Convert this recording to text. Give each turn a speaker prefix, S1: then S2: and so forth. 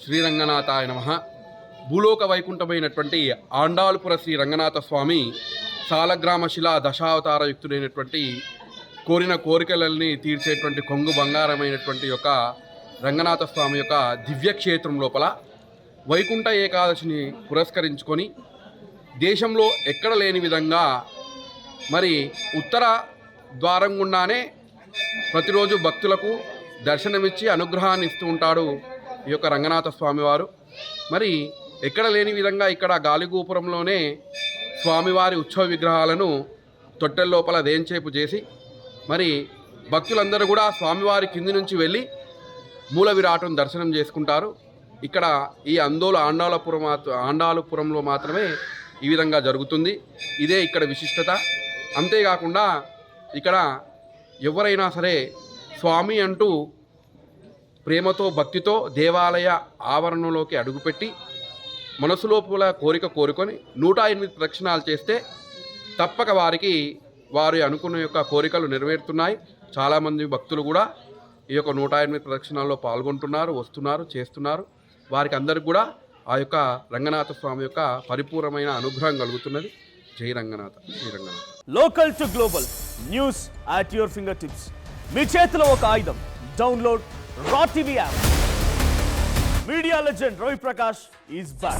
S1: శ్రీరంగనాథాయ నమ. భూలోక వైకుంఠమైనటువంటి ఆండాలుపుర శ్రీ రంగనాథ స్వామి సాలగ్రామ శిలా దశావతార యుక్తుడైనటువంటి కోరిన కోరికలన్నీ తీర్చేటువంటి కొంగు బంగారమైనటువంటి యొక్క రంగనాథ స్వామి యొక్క దివ్యక్షేత్రం లోపల వైకుంఠ ఏకాదశిని పురస్కరించుకొని దేశంలో ఎక్కడ లేని విధంగా మరి ఉత్తర ద్వారం గుండానే ప్రతిరోజు భక్తులకు దర్శనమిచ్చి అనుగ్రహాన్ని ఇస్తూ ఉంటాడు ఈ యొక్క రంగనాథ స్వామివారు. మరి ఎక్కడ లేని విధంగా ఇక్కడ గాలిగోపురంలోనే స్వామివారి ఉత్సవ విగ్రహాలను తొట్టెల లోపల దేంచేపు చేసి మరి భక్తులందరూ కూడా స్వామివారి కింది నుంచి వెళ్ళి మూల విరాటం దర్శనం చేసుకుంటారు. ఇక్కడ ఈ అందోలు ఆండాలపురం ఆండాలపురంలో మాత్రమే ఈ విధంగా జరుగుతుంది. ఇదే ఇక్కడ విశిష్టత. అంతేకాకుండా ఇక్కడ ఎవరైనా సరే స్వామి అంటూ ప్రేమతో భక్తితో దేవాలయ ఆవరణలోకి అడుగుపెట్టి మనసులోపుల కోరిక కోరుకొని నూట ఎనిమిది ప్రదక్షిణాలు చేస్తే తప్పక వారికి వారి అనుకున్న యొక్క కోరికలు నెరవేరుతున్నాయి. చాలామంది భక్తులు కూడా ఈ యొక్క నూట ఎనిమిది ప్రదక్షిణాల్లో పాల్గొంటున్నారు వస్తున్నారు చేస్తున్నారు. వారికి అందరికి కూడా ఆ యొక్క రంగనాథ స్వామి యొక్క పరిపూర్ణమైన అనుగ్రహం కలుగుతున్నది. జై రంగనాథ జై Ranganatha.
S2: Local to global news at your finger tips. మీ చేతిలో ఒక ఆయుధం. Download Raw TV app. Media
S3: legend Roy Prakash is back.